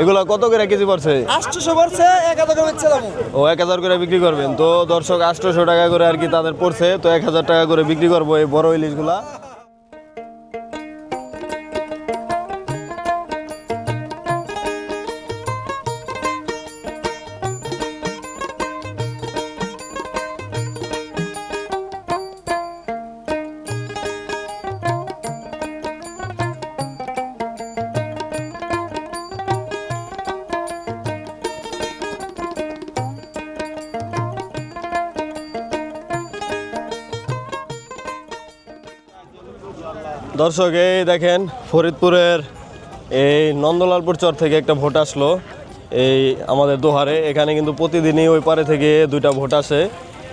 এগুলো কত করে কেজি পড়ছে? আটশোশো পড়ছে এক হাজার করে বেচছিলাম ও এক হাজার করে বিক্রি করবেন। তো দর্শক আটশোশো টাকা করে আর কি তাদের পড়ছে তো এক হাজার টাকা করে বিক্রি করব এই বড় ইলিশগুলা। দর্শক, এই দেখেন ফরিদপুরের এই নন্দলালপুর চর থেকে একটা ভোট আসলো এই আমাদের দোহারে। এখানে কিন্তু প্রতিদিনই ওই পারে থেকে দুইটা ভোট আসে।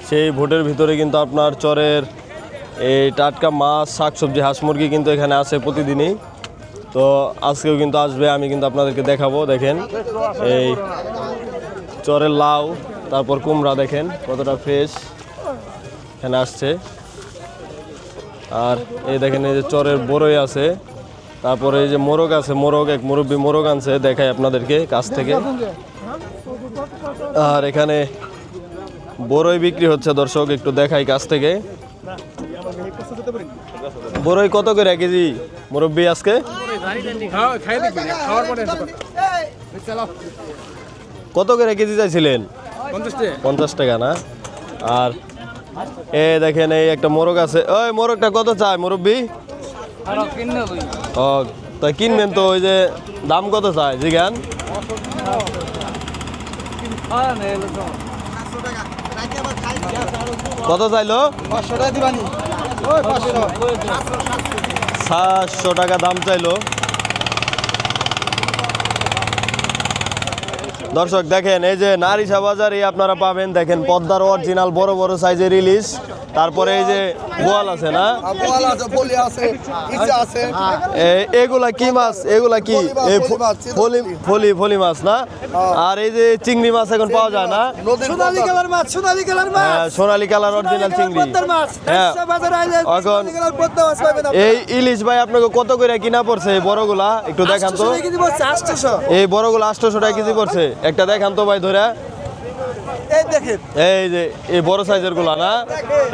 সেই ভোটের ভিতরে কিন্তু আপনার চরের এই টাটকা মাছ, শাকসবজি, হাঁস মুরগি কিন্তু এখানে আসে প্রতিদিনই। তো আজকেও কিন্তু আসবে, আমি কিন্তু আপনাদেরকে দেখাবো, দেখেন। এই চরের লাউ, তারপর কুমড়া দেখেন, কতটা ফ্রেশ এখানে আসছে। আর এই দেখেন এই যে চরের বড়ই আছে। তারপরে এই যে মোরগ আছে মোরগ এক মুরব্বী মোরগ আনছে দেখাই আপনাদেরকে কাছ থেকে। আর এখানে বড়ই বিক্রি হচ্ছে দর্শক একটু দেখাই কাছ থেকে। বড়ই কত করে এক কেজি মুরব্বী আজকে? কত করে এক কেজি চাইছিলেন? পঞ্চাশ টাকা। না? আর এ দেখেন এই একটা মোরগ আছে। ওই মোরগটা কত চায় মুরব্বী? ও তা কিনবেন তো ওই যে দাম কত চায় জিগান? কত চাইলো? সাতশো টাকা দাম চাইলো। দর্শক দেখেন এই যে নারিশা বাজারে আপনারা পাবেন। দেখেন পদ্মার অরিজিনাল বড় বড় সাইজের ইলিশ তারপরে এই যে বোয়াল আছে না? এ- এগুলা কি মাছ? এগুলা কি? ফলি মাছ, ফলি মাছ, ফলি ফলি ফলি মাছ না? আর এই যে চিংড়ি মাছ এখন পাওয়া যায় না? সোনালী কালার মাছ সোনালী কালার মাছ। হ্যাঁ, সোনালী কালার অরিজিনাল চিংড়ি। হ্যাঁ। এখন-। এই ইলিশ ভাই আপনাকে কত করে কিনা পড়ছে এই বড়গুলা? একটু দেখান তো। 800 টাকা কেজি পড়ছে, 800 এই বড়গুলা আটশোশো টাকা কেজি পড়ছে। একটা দেখান তো ভাই ধরে। এই দেখেন। এই যে এই বড় সাইজেরগুলা না?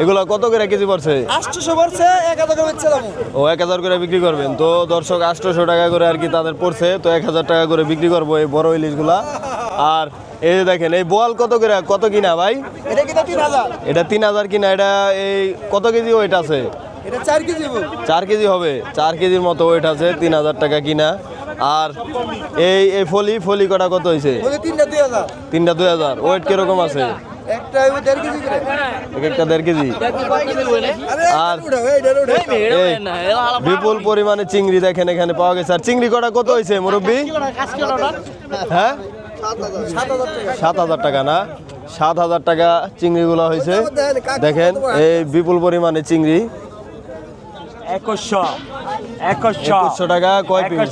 এগুলা কত করে কেজি পড়ছে? 800 পড়ছে এক হাজার করে বেচছিলাম ও এক হাজার করে বিক্রি করবেন। তো দর্শক আটশোশো টাকা করে আর কি তাদের পড়ছে। তো এক হাজার টাকা করে বিক্রি করব এই বড় ইলিশগুলা আর এই যে দেখেন এই বোয়াল কত করে কত কিনা ভাই? এটা কিনা তিন হাজার। এটা তিন হাজার কিনা এটা এই কত কেজি ওয়েট আছে? এটা চার কেজি চার কেজি হবে। চার কেজির মতো ওয়েট আছে তিন হাজার টাকা কিনা। আর এই এই ফলি ফলি কটা কত হয়েছে বলে তিনটা দুই হাজার। ওয়েট কীরকম আছে? একটা দেড় কেজি করে। এক একটা দেড় কেজি? আর বিপুল পরিমাণে চিংড়ি দেখেন এখানে পাওয়া গেছে। আর চিংড়ি কটা কত হয়েছে মুরব্বী? হ্যাঁ? সাত হাজার টাকা সাত হাজার টাকা না সাত হাজার টাকা। চিংড়িগুলো হয়েছে দেখেন এই বিপুল পরিমাণে চিংড়ি। একুশশো। একুশশো। একুশশো টাকা কয় পিস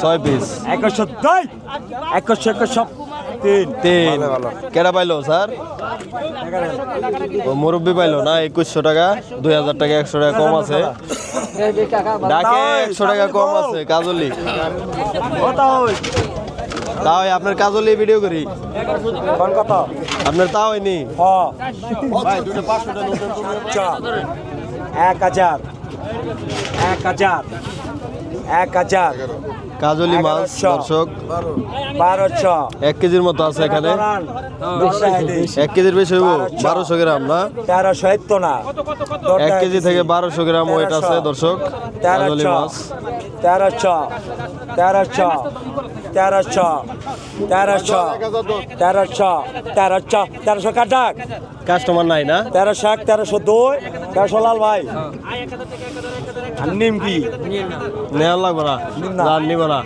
ছয় পিস একুশশো দুই। একুশশো একুশশো তিন। পাইলো স্যার? মুরব্বী পাইলো না একুশশো টাকা? দুই হাজার টাকা একশো টাকা কম আছে। ডাকে একশো টাকা কম আছে কাজলি। তাও আপনার কাজলি ভিডিও করি। কত আপনার তাও হয়নি? হ। এক হাজার। এক হাজার এক হাজার কাজলি মাছ। দর্শক। বারোশো। এক কেজির মতো আছে এখানে। এক কেজির বেশি হইব বারোশো। গ্রাম না? তেরোশো এত্তো না। এক কেজি থেকে বারোশো গ্রাম ওয়েট আছে দর্শক। কাজলি মাছ। তেরোশো। তেরোশো। তেরোশো। তেরোশো। তেরোশো। তেরোশো। তেরোশো কাটাক। কাস্টমার নাই না? তেরোশো এক তেরোশো দুই। তেরোশো ভাই? আর নিমকি নেওয়ার লাগবে না। আর নিব না।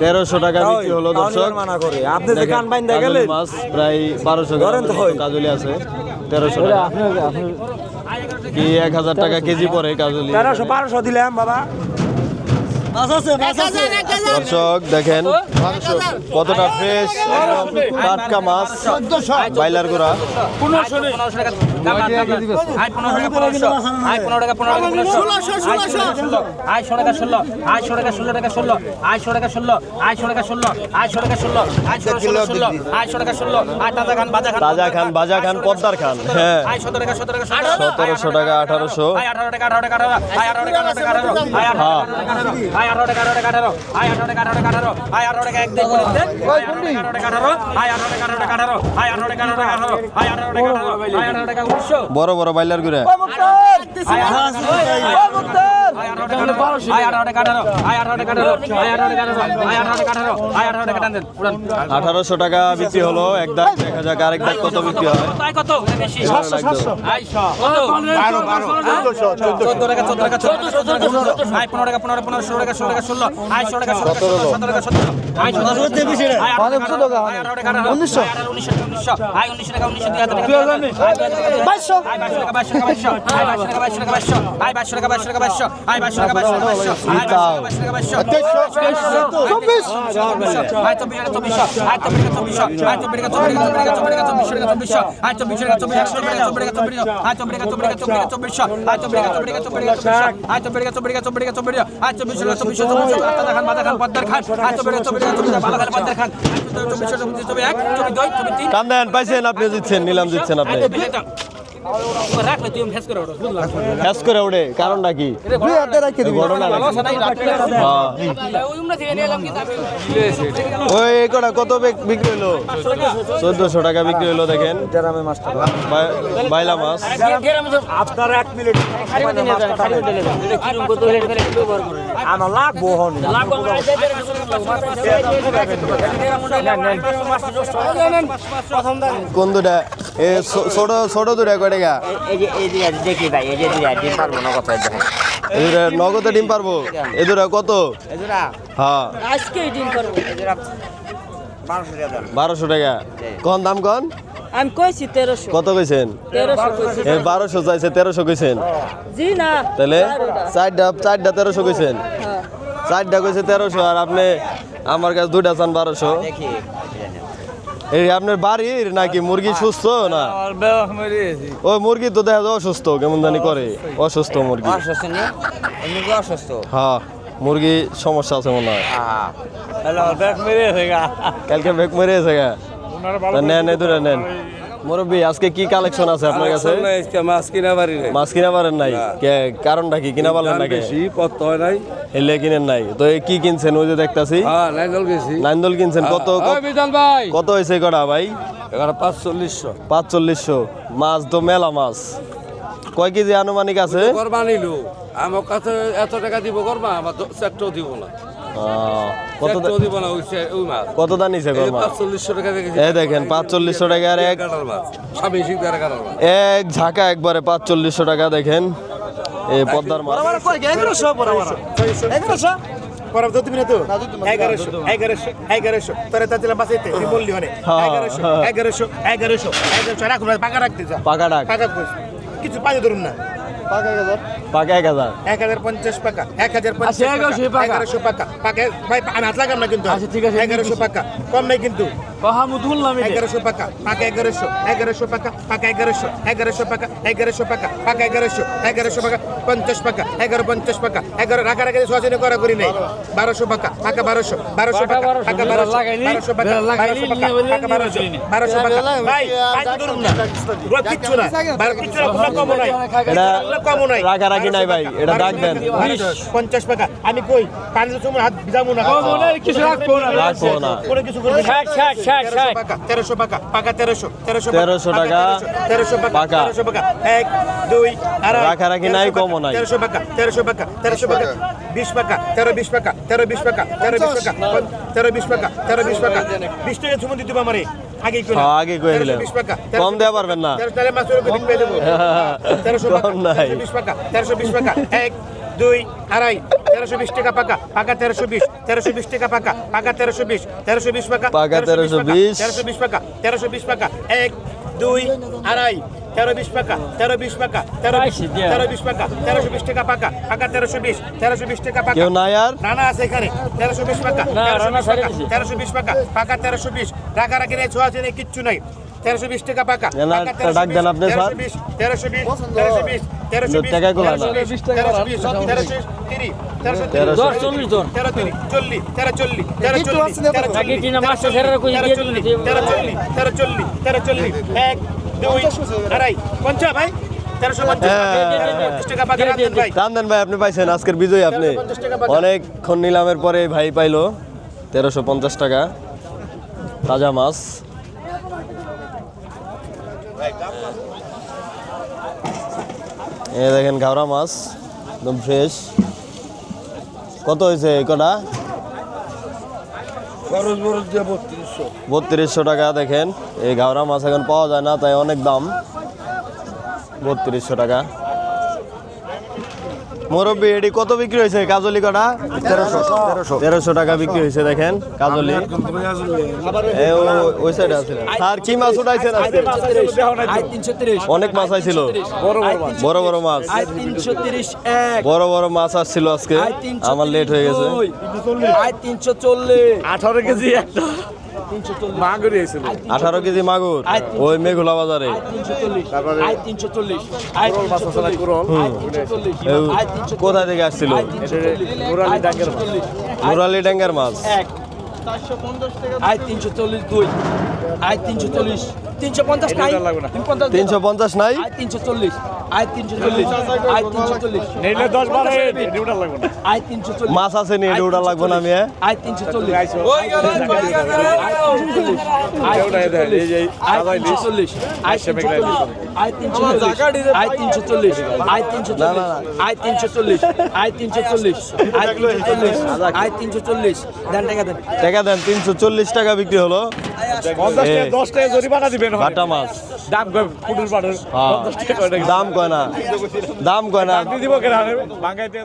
তেরোশো টাকা বিক্রি হলো দর্শক। মানা করে। আপনি যে কান বাইন কাজলি মাছ প্রায় বারোশো। কাজলি আছে। তেরোশো টাকা। কি এক হাজার টাকা কেজি পরে কাজলি? তেরোশো বারোশো দিলাম বাবা। দর্শক দেখেন কতটা ফ্রেশ টাটকা মাছ বাইলার গুড়া তাজা খান বাজা খান বাজা খান পদ্মার খান হ্যাঁ টাকা সতেরোশো টাকা আঠারোশো আঠারো টাকা আঠারো টাকা আঠারো আয় আঠারো টাকা আঠারো টাকা আঠারো আয় আঠারো টাকা আঠারো টাকা আঠারো আয় আঠারো টাকা আঠারো টাকা আঠারো আয় আঠারো টাকা এক দুই করে দিতে আয় আঠারো টাকা আঠারো আয় আঠারো টাকা আঠারো টাকা আঠারো আয় আঠারো টাকা আঠারো টাকা আঠারো আয় আঠারো টাকা আঠারো আয় আঠারো টাকা উনিশশো বড় বড় বাইলার ঘুরে আয় আঠারো টাকা আঠারোশো টাকা বিক্রি হলো এক দাগ দেখা যাক আরেক দাগ কত বিক্রি হয়? কত? পনেরো টাকা পনেরো পনেরো ষোলো টাকা ষোলো টাকা ষোলো। আয় ষোলো টাকা ষোলো সতেরো টাকা সতেরো আয় সতেরো আয় আঠারো টাকা উনিশশো উনিশশো কান দেন পাইছেন আপনি দিচ্ছেন নিলাম দিচ্ছেন আপনি রাখলে তুই ফেস করে ওঠো বুঝলাম করে ওঠে কারণটা কি? দুই হাতে রাখি দিবি ঘটনা। ওই উমরা থেকে নিয়ে এলাম কিন্তু ওই কটা কত বিক- বিক্রি হলো? চোদ্দশো টাকা বিক্রি হলো দেখেন। বাইলা মাছ। আপনার এক মিনিট। আমার লাগবো হন কোন দুটা এ ছোট ছোট দুটা কয় টাকা? এই যে এই যে দেখি ভাই এই যে ডিম পারব না কথা দেখেন। এই দুটা নগদে ডিম পারব? এ দুটা কত? হ্যাঁ। আজকে ডিম করব এজোড়া বারোশো টাকা কন দাম কন? আমি কইছি তেরোশো। কত কইছেন? তেরোশো কইছি। বারোশো চাইছে তেরোশো কইছেন। জি না তাহলে চারটা চারটা তেরোশো কইছেন। হ্যাঁ। চারটা কইছে তেরোশো আর আপনি আমার কাছে দুইটা চান বারোশো। দেখি এই আপনার বাড়ির নাকি মুরগি সুস্থ না? ও মুরগি তো দেখা যায় অসুস্থ কেমন জানি করে। অসুস্থ মুরগি। অসুস্থ হ্যাঁ মুরগি সমস্যা আছে মনে হয়। কালকে ব্যাগ মেরে গা। নেন এই দুটা নেন। মুরব্বী আজকে কি কালেকশন আছে আপনার কাছে? মাছ কিনা পারি নাই। মাছ কিনা পারেন নাই? কারণটা কি? কিনা পারলেন নাকি? বেশি পত্ত হয় নাই। এলে কিনেন নাই। তো কি কিনছেন? ওই যে দেখতাছি। হ্যাঁ কিনছেন। কত কত- ভাই। কত হয়েছে কটা ভাই? এখানে পাঁচচল্লিশশো। পাঁচচল্লিশশো। মাছ তো মেলা মাছ। কয় কেজি আনুমানিক আছে? আমার কাছে এত টাকা দিব করবা? আমার চারটেও দিব না। কত কত দাম নিছে এই যে পাঁচচল্লিশশো টাকা এক এক ঝাঁকা একবারে পাঁচচল্লিশশো টাকা দেখেন। এই পদ্মার মাছ। এগারোশো এগারোশো? এগারোশো তোরা তাহলে বাঁচাইতে তুই বললি অনেক হ্যাঁ, এগারোশো। এগারোশো এগারোশো এগারোশো। রাখুন পাকা রাখতে যা। পাকা ডাক পাকা কিছু পানি ধরুন না। পাকা এক হাজার। এক হাজার পঞ্চাশ পাকা এক হাজার পঞ্চাশ পাকা, এগারোশো পাকা। পাকা ভাই হাত লাগাম না কিন্তু। এগারোশো পাকা। কম নাই কিন্তু। এগারোশো পাকা পাকা এগারোশো এগারোশো পাকা পাকা এগারোশো এগারোশো পাকা এগারোশো পাকা পাকা এগারোশো এগারোশো পাকা পঞ্চাশ পাকা এগারো পঞ্চাশ পাকা এগারো রাখা রাখা করা করি নাই। বারোশো পাকা পাকা বারোশো বারোশো পাকা পাকা বারোশো বারোশো পাকা পাকা পাকা পাকা। ভাই কিচ্ছু না। কিচ্ছু না নাই। রাগারাগি নাই ভাই এটা ডাক দেন। পঞ্চাশ টাকা। আমি কই পানি সময় হাত ভিজাবো না? কিছু রাখব না। রাখব না। কোনো কিছু করব তেরোশো টাকা পাকা তেরোশো তেরোশো তেরোশো টাকা, তেরোশো পাকা। তেরোশো টাকা এক দুই আড়াই। রাখারাখি নাই, তেরোশো কমও নাই। তেরোশো টাকা তেরোশো টাকা তেরোশো টাকা বিশ টাকা তেরো বিশ টাকা তেরো বিশ টাকা তেরো বিশ টাকা পন- তেরো বিশ টাকা তেরো বিশ টাকা বিশ টাকা সুমন দিতে আমারে। আগে হ্যাঁ, কয়ে। কম দেওয়া পারবেন না। তেরোশো তেরোশো কম নাই। তেরোশো বিশ টাকা তেরোশো বিশ টাকা এক দুই আড়াই তেরোশো বিশ টাকা পাকা পাকা তেরোশো বিশ তেরোশো বিশ টাকা পাকা পাকা তেরোশো বিশ তেরোশো বিশ পাকা পাকা 1320 তেরোশো বিশ পাকা তেরোশো বিশ পাকা এক দুই আড়াই তেরো বিশ পাকা তেরো বিশ পাকা তেরো বিশ তেরো বিশ পাকা তেরোশো বিশ টাকা পাকা পাকা তেরোশো বিশ তেরোশো বিশ টাকা পাকা রানা আছে এখানে তেরোশো বিশ টাকা তেরোশো বিশ টাকা তেরোশো বিশ টাকা পাকা তেরোশো বিশ রাখারাখি নেই ছোয়া নেই কিচ্ছু নাই। তেরোশো বিশ টাকা পাকা। তেরোশো বিশ তেরোশো বিশ তেরোশো বিশ তেরোশো বিশ তেরোশো বিশ তেরোশো ভাই? হ্যাঁ। ভাই। আপনি পাইছেন আজকের বিজয় আপনি। অনেকক্ষণ নিলামের পরে ভাই পাইলো তেরোশো পঞ্চাশ টাকা। তাজা মাছ। এই দেখেন ঘাওড়া মাছ একদম ফ্রেশ কত হয়েছে এই কটা? বত্রিশশো। টাকা দেখেন। এই ঘাওড়া মাছ এখন পাওয়া যায় না তাই অনেক দাম। বত্রিশশো টাকা। মুরব্বী এটি কত বিক্রি হয়েছে কাজলি কটা? তেরোশো। তেরোশো। টাকা বিক্রি হয়েছে দেখেন কাজলি। ওই সাইডে আছে। স্যার কি মাছ উঠাইছেন অনেক মাছ আইছিল। বড় বড় মাছ। তিনশো তিরিশ বড় বড় মাছ আসছিল আজকে। আমার লেট হয়ে গেছে। আয় তিনশো চল্লিশ আঠারো কেজি একটা। মাগুর হয়েছিল আঠারো কেজি মাগুর? ওই মেঘুলা বাজারে। কোথা থেকে আসছিল? মুরালি ডাঙ্গার মাছ। আয় তিনশো চল্লিশ দুই। আয় তিনশো চল্লিশ তিনশো পঞ্চাশ নাই তিনশো পঞ্চাশ নাই। আয় তিনশো চল্লিশ আয় তিনশো চল্লিশ আয় তিনশো চল্লিশ নেইলে দশ বারো ডিউটা লাগবে না আয় তিনশো চল্লিশ মাছ আছে নি এটা ওটা লাগবে না আমি হ্যাঁ? আয় তিনশো চল্লিশ আয় তিনশো চল্লিশ আয় তিনশো চল্লিশ আয় তিনশো চল্লিশ আয় তিনশো চল্লিশ আয় তিনশো চল্লিশ আয় তিনশো চল্লিশ আয় তিনশো চল্লিশ আয় তিনশো চল্লিশ আয় তিনশো চল্লিশ দেন টাকা দেন টাকা দেন তিনশো চল্লিশ টাকা বিক্রি হলো পঞ্চাশ এ, টাকা দশ টাকা জরিমানা দিবেন বাটা মাছ। দাম কয় পুটুর পাটুর হ্যাঁ। দাম কয় না? দাম কয় না? দিব কেন ভাঙাইতে